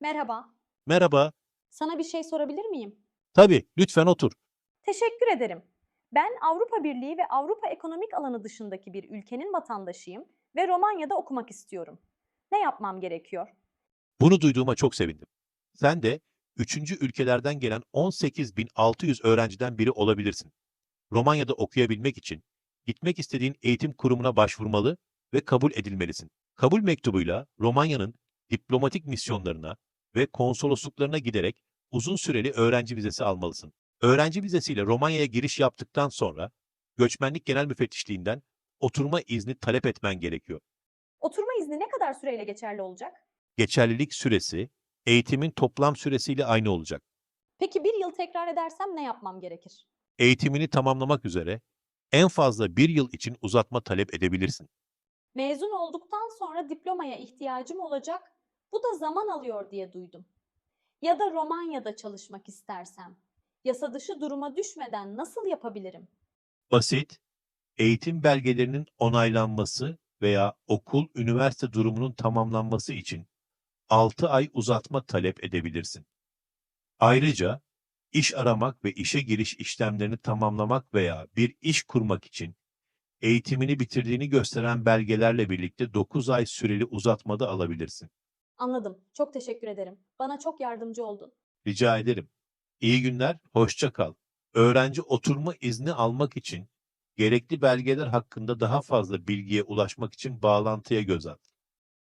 Merhaba. Merhaba. Sana bir şey sorabilir miyim? Tabii, lütfen otur. Teşekkür ederim. Ben Avrupa Birliği ve Avrupa Ekonomik Alanı dışındaki bir ülkenin vatandaşıyım ve Romanya'da okumak istiyorum. Ne yapmam gerekiyor? Bunu duyduğuma çok sevindim. Sen de üçüncü ülkelerden gelen 18.600 öğrenciden biri olabilirsin. Romanya'da okuyabilmek için gitmek istediğin eğitim kurumuna başvurmalı ve kabul edilmelisin. Kabul mektubuyla Romanya'nın diplomatik misyonlarına ve konsolosluklarına giderek uzun süreli öğrenci vizesi almalısın. Öğrenci vizesiyle Romanya'ya giriş yaptıktan sonra Göçmenlik Genel Müfettişliğinden oturma izni talep etmen gerekiyor. Oturma izni ne kadar süreyle geçerli olacak? Geçerlilik süresi eğitimin toplam süresiyle aynı olacak. Peki bir yıl tekrar edersem ne yapmam gerekir? Eğitimini tamamlamak üzere en fazla bir yıl için uzatma talep edebilirsin. Mezun olduktan sonra diplomaya ihtiyacım olacak. Bu da zaman alıyor diye duydum. Ya da Romanya'da çalışmak istersem, yasa dışı duruma düşmeden nasıl yapabilirim? Basit, eğitim belgelerinin onaylanması veya okul, üniversite durumunun tamamlanması için 6 ay uzatma talep edebilirsin. Ayrıca iş aramak ve işe giriş işlemlerini tamamlamak veya bir iş kurmak için eğitimini bitirdiğini gösteren belgelerle birlikte 9 ay süreli uzatma da alabilirsin. Anladım. Çok teşekkür ederim. Bana çok yardımcı oldun. Rica ederim. İyi günler, hoşça kal. Öğrenci oturma izni almak için gerekli belgeler hakkında daha fazla bilgiye ulaşmak için bağlantıya göz at.